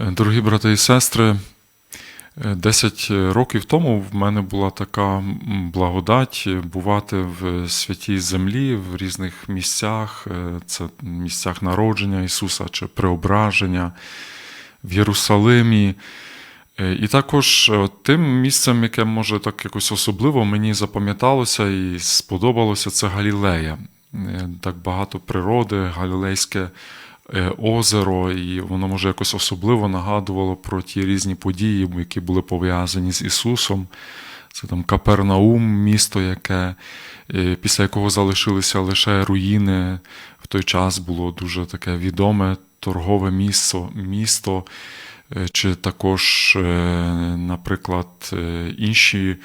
Дорогі брати і сестри, е, 10 років тому в мене була така благодать бувати в святій землі в різних місцях, Е, це місцях народження Ісуса чи преображення в Єрусалимі. Е, І також е, тим місцем, яке може так якось особливо мені запам'яталося і сподобалося, це Галілея. Е, Так багато природи, Галілейське е, озеро, і воно може якось особливо нагадувало про ті різні події, які були пов'язані з Ісусом. Це там Капернаум, місто, яке, е, після якого залишилися лише руїни. В той час було дуже таке відоме торгове місто, місто е, чи також, е, наприклад, е, інші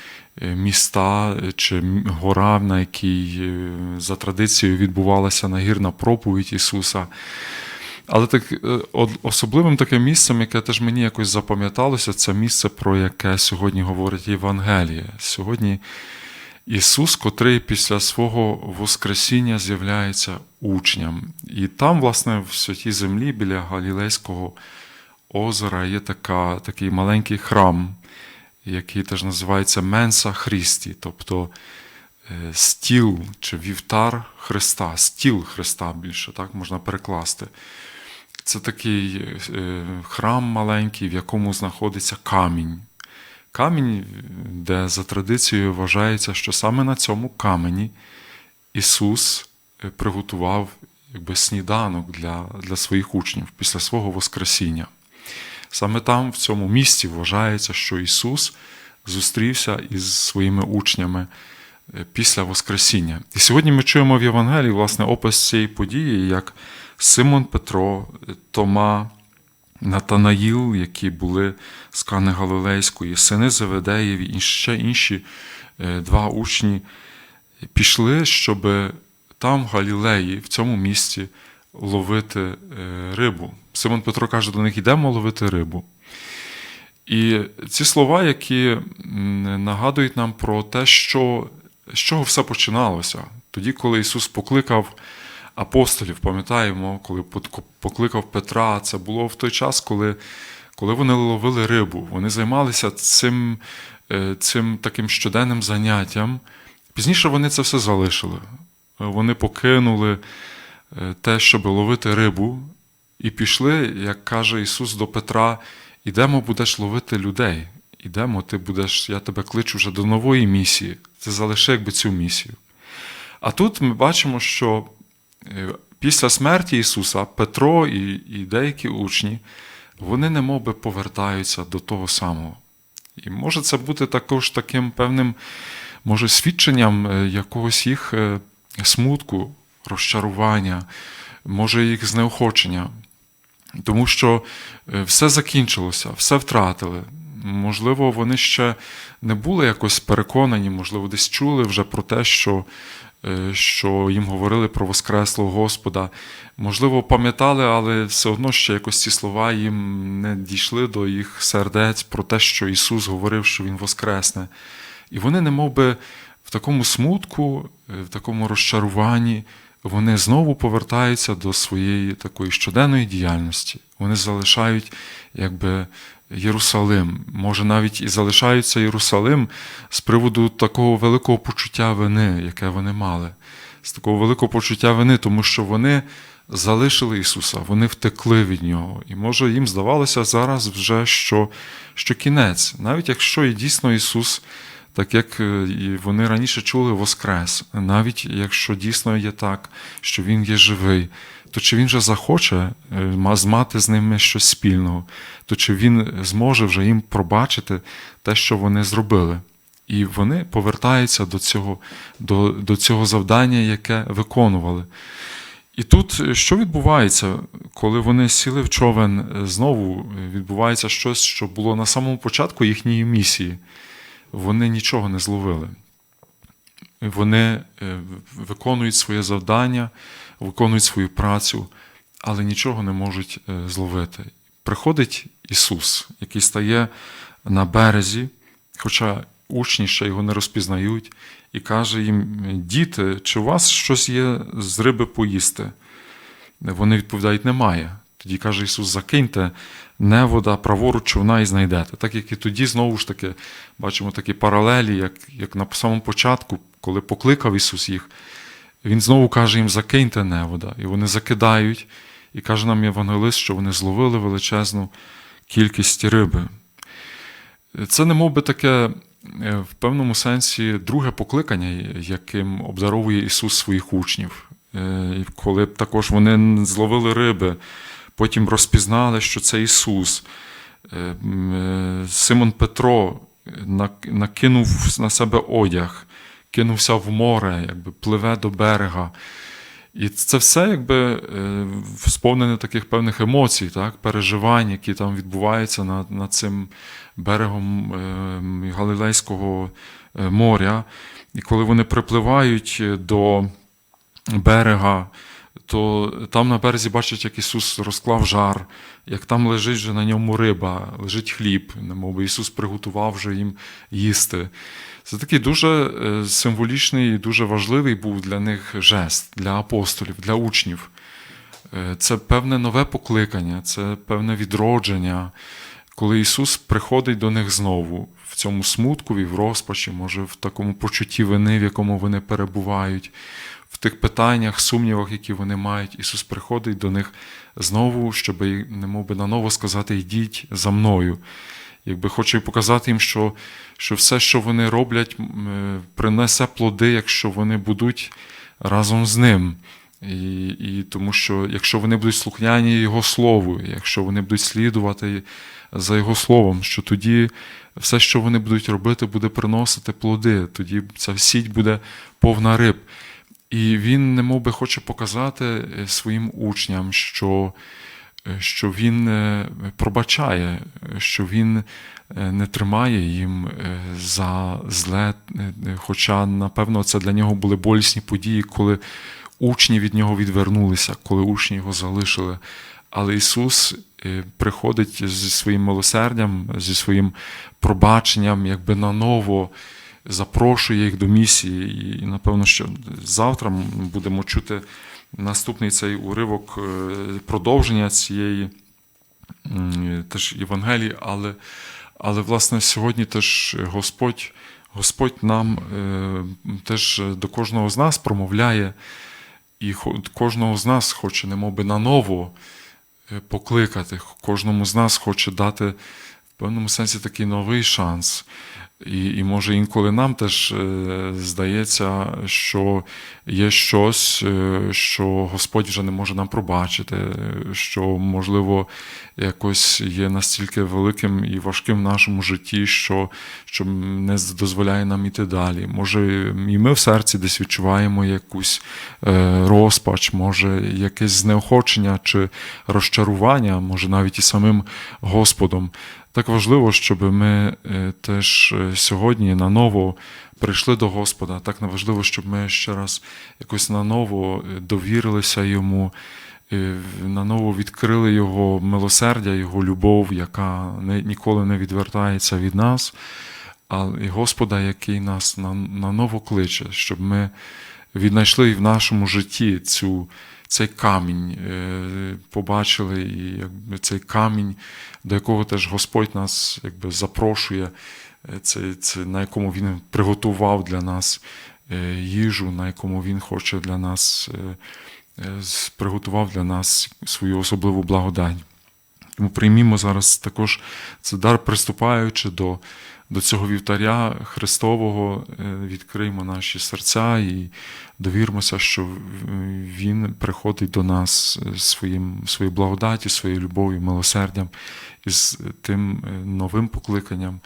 е, міста е, чи гора, на якій е, за традицією відбувалася нагірна проповідь Ісуса. Але так, е, особливим таким місцем, яке теж мені якось запам'яталося, це місце, про яке сьогодні говорить Євангеліє. Сьогодні Ісус, котрий після свого Воскресіння з'являється учням. І там, власне, в святій землі біля Галілейського озера є така, такий маленький храм, який теж називається Менса Христі, тобто е, стіл чи вівтар Христа, стіл Христа більше, так можна перекласти. Це такий е, храм маленький, в якому знаходиться камінь. Камінь, де за традицією вважається, що саме на цьому камені Ісус е, приготував якби, сніданок для, для своїх учнів після свого Воскресіння. Саме там, в цьому місці, вважається, що Ісус зустрівся із своїми учнями е, після Воскресіння. І сьогодні ми чуємо в Євангелії власне опис цієї події, як Симон Петро, е, Тома, Натанаїл, які були з Кани Галилейської, сини Заведеєві і ще інші е, два учні пішли, щоб там, в Галілеї, в цьому місці, ловити е, рибу. Симон Петро каже до них: йдемо ловити рибу. І ці слова, які нагадують нам про те, що, з чого все починалося. Тоді, коли Ісус покликав апостолів, пам'ятаємо, коли покликав Петра, це було в той час, коли, коли вони ловили рибу. Вони займалися цим, е, цим таким щоденним заняттям. Пізніше вони це все залишили. Вони покинули е, те, щоб ловити рибу, і пішли, як каже Ісус до Петра: ідемо, будеш ловити людей. Ідемо, ти будеш, я тебе кличу вже до нової місії. Ти залиши якби цю місію. А тут ми бачимо, що е, після смерті Ісуса Петро і, і деякі учні, вони немов би повертаються до того самого. І може це бути також таким певним, може, свідченням е, якогось їх е, смутку, розчарування, може їх знеохочення. Тому що все закінчилося, все втратили. Можливо, вони ще не були якось переконані, можливо, десь чули вже про те, що, е, що їм говорили про Воскреслого Господа. Можливо, пам'ятали, але все одно ще якось ці слова їм не дійшли до їх сердець про те, що Ісус говорив, що Він Воскресне. І вони, немов би, в такому смутку, е, в такому розчаруванні, вони знову повертаються до своєї такої щоденної діяльності. Вони залишають якби Єрусалим. Може, навіть і залишаються Єрусалим з приводу такого великого почуття вини, яке вони мали, з такого великого почуття вини, тому що вони залишили Ісуса, вони втекли від Нього. І може їм здавалося зараз вже, що, що кінець, навіть якщо і дійсно Ісус так як е, вони раніше чули Воскрес, навіть якщо дійсно є так, що Він є живий, то чи він вже захоче е, мати з ними щось спільного, то чи він зможе вже їм пробачити те, що вони зробили? І вони повертаються до цього, до, до цього завдання, яке виконували. І тут е, що відбувається, коли вони сіли в човен, знову відбувається щось, що було на самому початку їхньої місії вони нічого не зловили. Вони е, виконують своє завдання, виконують свою працю, але нічого не можуть е, зловити. Приходить Ісус, який стає на березі, хоча учні ще його не розпізнають, і каже їм: Діти, чи у вас щось є з риби поїсти? Вони відповідають, немає. Тоді каже Ісус: закиньте невода, праворуч човна і знайдете. Так як і тоді, знову ж таки, бачимо такі паралелі, як, як на самому початку, коли покликав Ісус їх, Він знову каже їм: закиньте невода. І вони закидають, і каже нам Євангелист, що вони зловили величезну кількість риби. Це не мов би таке е, в певному сенсі друге покликання, яким обдаровує Ісус своїх учнів. Е, Коли також вони зловили риби, потім розпізнали, що це Ісус. Е, е, Симон Петро накинув на себе одяг, кинувся в море, якби пливе до берега. І це все якби е, сповнене таких певних емоцій, так, переживань, які там відбуваються над, над цим берегом Галилейського моря. І коли вони припливають до берега, то там на березі бачать, як Ісус розклав жар, як там лежить вже на ньому риба, лежить хліб, немов би Ісус приготував вже їм їсти. Це такий дуже е, символічний і дуже важливий був для них жест, для апостолів, для учнів. Е, Це певне нове покликання, це певне відродження, коли Ісус приходить до них знову в цьому смуткові, в розпачі, може, в такому почутті вини, в якому вони перебувають, в тих питаннях, сумнівах, які вони мають. Ісус приходить до них знову, щоб немов би наново сказати: йдіть за мною. Якби хоче показати їм, що, що все, що вони роблять, е, принесе плоди, якщо вони будуть разом з ним. І, і тому що якщо вони будуть слухняні Його Слову, якщо вони будуть слідувати за Його Словом, що тоді все, що вони будуть робити, буде приносити плоди, тоді ця сіть буде повна риб. І він немов би хоче показати е, своїм учням, що, е, що він е, пробачає, що він не тримає їм за зле, хоча, напевно, це для нього були болісні події, коли учні від нього відвернулися, коли учні його залишили. Але Ісус приходить зі своїм милосердям, зі своїм пробаченням, якби наново запрошує їх до місії. І, напевно, що завтра ми будемо чути наступний цей уривок е, продовження цієї теж Євангелії, але, але власне сьогодні теж Господь, Господь нам е, теж до кожного з нас промовляє, і кожного з нас хоче немов би наново е, покликати, кожному з нас хоче дати в певному сенсі такий новий шанс. І, і може інколи нам теж е, здається, що є щось, е, що Господь вже не може нам пробачити, що, можливо, якось є настільки великим і важким в нашому житті, що, що не дозволяє нам іти далі. Може, і ми в серці десь відчуваємо якусь е, розпач, може, якесь знеохочення чи розчарування, може навіть і самим Господом. Так важливо, щоб ми е, теж е, сьогодні наново прийшли до Господа. Так важливо, щоб ми ще раз якось наново е, довірилися йому, наново відкрили Його милосердя, Його любов, яка ніколи не відвертається від нас, а і Господа, який нас на- наново кличе, щоб ми віднайшли в нашому житті цю, цей камінь, е, побачили і якби цей камінь, до якого теж Господь нас якби запрошує, е, це, це, на якому Він приготував для нас е, їжу, на якому Він хоче для нас, приготував для нас свою особливу благодать. Тому приймімо зараз також цей дар, приступаючи до, до цього вівтаря Христового, е, відкриємо наші серця і довірмося, що Він приходить до нас е, своїм, своєю благодаті, своєю любов'ю, милосердям і з тим е, новим покликанням,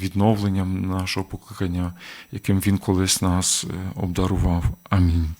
відновленням нашого покликання, яким Він колись нас обдарував. Амінь.